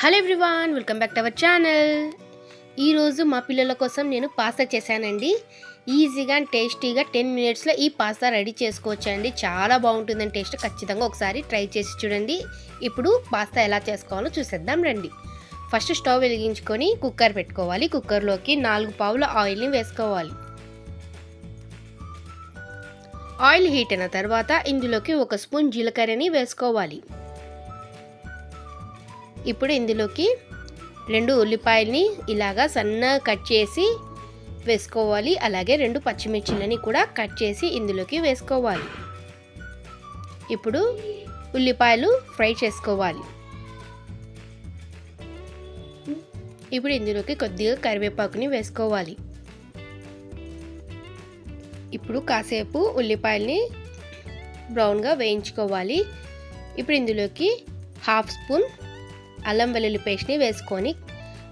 Hello everyone welcome back to our channel. ఈరోజు మా పిల్లల కోసం నేను పాస్తా చేశానండి. ఈజీగా అండ్ టేస్టీగా టెన్ మినిట్స్లో ఈ పాస్తా రెడీ చేసుకోవచ్చండి. చాలా బాగుంటుందని టేస్ట్ ఖచ్చితంగా ఒకసారి ట్రై చేసి చూడండి. ఇప్పుడు పాస్తా ఎలా చేసుకోవాలో చూసేద్దాం రండి. ఫస్ట్ స్టవ్ వెలిగించుకొని కుక్కర్ పెట్టుకోవాలి. కుక్కర్లోకి నాలుగు పావుల ఆయిల్ని వేసుకోవాలి. ఆయిల్ హీట్ అయిన తర్వాత ఇందులోకి ఒక స్పూన్ జీలకర్రని వేసుకోవాలి. ఇప్పుడు ఇందులోకి రెండు ఉల్లిపాయల్ని ఇలాగా సన్నగా కట్ చేసి వేసుకోవాలి. అలాగే రెండు పచ్చిమిర్చిలని కూడా కట్ చేసి ఇందులోకి వేసుకోవాలి. ఇప్పుడు ఉల్లిపాయలు ఫ్రై చేసుకోవాలి. ఇప్పుడు ఇందులోకి కొద్దిగా కరివేపాకుని వేసుకోవాలి. ఇప్పుడు కాసేపు ఉల్లిపాయల్ని బ్రౌన్గా వేయించుకోవాలి. ఇప్పుడు ఇందులోకి హాఫ్ స్పూన్ అల్లం వెల్లుల్లి పేస్ట్ని వేసుకొని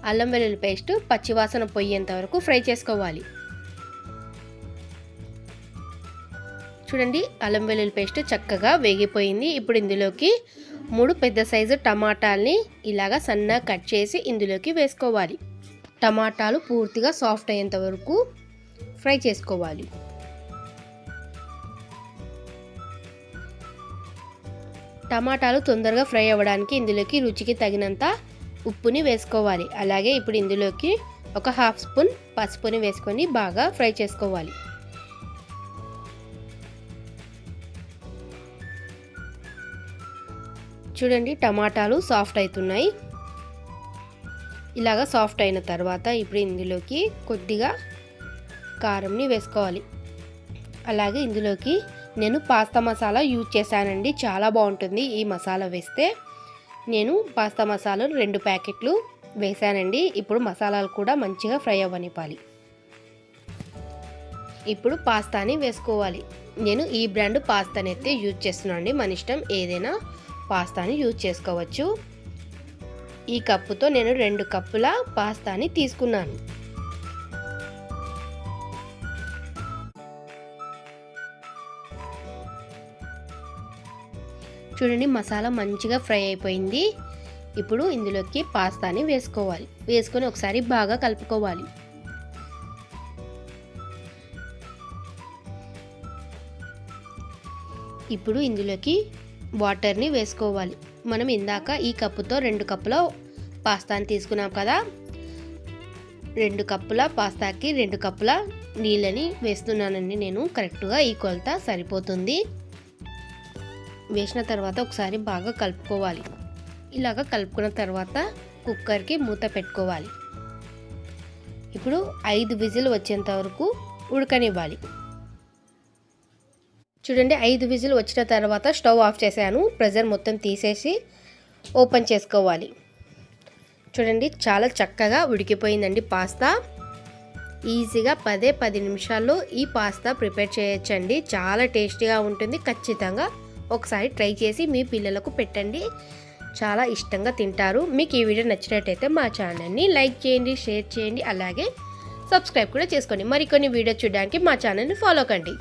అల్లం వెల్లుల్లి పేస్ట్ పచ్చివాసన పోయేంత వరకు ఫ్రై చేసుకోవాలి. చూడండి అల్లం వెల్లుల్లి పేస్ట్ చక్కగా వేగిపోయింది. ఇప్పుడు ఇందులోకి మూడు పెద్ద సైజు టమాటాలని ఇలాగా సన్నగా కట్ చేసి ఇందులోకి వేసుకోవాలి. టమాటాలు పూర్తిగా సాఫ్ట్ అయ్యేంత వరకు ఫ్రై చేసుకోవాలి. టమాటాలు తొందరగా ఫ్రై అవ్వడానికి ఇందులోకి రుచికి తగినంత ఉప్పుని వేసుకోవాలి. అలాగే ఇప్పుడు ఇందులోకి ఒక హాఫ్ స్పూన్ పసుపుని వేసుకొని బాగా ఫ్రై చేసుకోవాలి. చూడండి టమాటాలు సాఫ్ట్ అవుతున్నాయి. ఇలాగా సాఫ్ట్ అయిన తర్వాత ఇప్పుడు ఇందులోకి కొద్దిగా కారంని వేసుకోవాలి. అలాగే ఇందులోకి నేను పాస్తా మసాలా యూజ్ చేశానండి. చాలా బాగుంటుంది ఈ మసాలా వేస్తే. నేను పాస్తా మసాలాలు రెండు ప్యాకెట్లు వేశానండి. ఇప్పుడు మసాలాలు కూడా మంచిగా ఫ్రై అవ్వనివ్వాలి. ఇప్పుడు పాస్తాని వేసుకోవాలి. నేను ఈ బ్రాండ్ పాస్తాని అయితే యూజ్ చేస్తున్నాను అండి మన ఇష్టం ఏదైనా పాస్తాని యూజ్ చేసుకోవచ్చు. ఈ కప్పుతో నేను రెండు కప్పుల పాస్తాని తీసుకున్నాను. చూడండి మసాలా మంచిగా ఫ్రై అయిపోయింది. ఇప్పుడు ఇందులోకి పాస్తాని వేసుకోవాలి. వేసుకొని ఒకసారి బాగా కలుపుకోవాలి. ఇప్పుడు ఇందులోకి వాటర్ని వేసుకోవాలి. మనం ఇందాక ఈ కప్పుతో రెండు కప్పుల పాస్తాని తీసుకున్నాం కదా. రెండు కప్పుల పాస్తాకి రెండు కప్పుల నీళ్ళని వేస్తున్నానండి నేను. కరెక్ట్గా ఈ కొలత సరిపోతుంది. వేసిన తర్వాత ఒకసారి బాగా కలుపుకోవాలి. ఇలాగ కలుపుకున్న తర్వాత కుక్కర్కి మూత పెట్టుకోవాలి. ఇప్పుడు ఐదు విజిల్ వచ్చేంత వరకు ఉడకనివ్వాలి. చూడండి ఐదు విజిల్ వచ్చిన తర్వాత స్టవ్ ఆఫ్ చేశాను. ప్రెజర్ మొత్తం తీసేసి ఓపెన్ చేసుకోవాలి. చూడండి చాలా చక్కగా ఉడికిపోయిందండి పాస్తా. ఈజీగా పదే పది నిమిషాల్లో ఈ పాస్తా ప్రిపేర్ చేయొచ్చండి. చాలా టేస్టీగా ఉంటుంది. ఖచ్చితంగా ఒకసారి ట్రై చేసి మీ పిల్లలకు పెట్టండి. చాలా ఇష్టంగా తింటారు. మీకు ఈ వీడియో నచ్చినట్టయితే మా ఛానల్ని లైక్ చేయండి షేర్ చేయండి. అలాగే సబ్స్క్రైబ్ కూడా చేసుకోండి. మరికొన్ని వీడియో చూడడానికి మా ఛానల్ని ఫాలో కండి.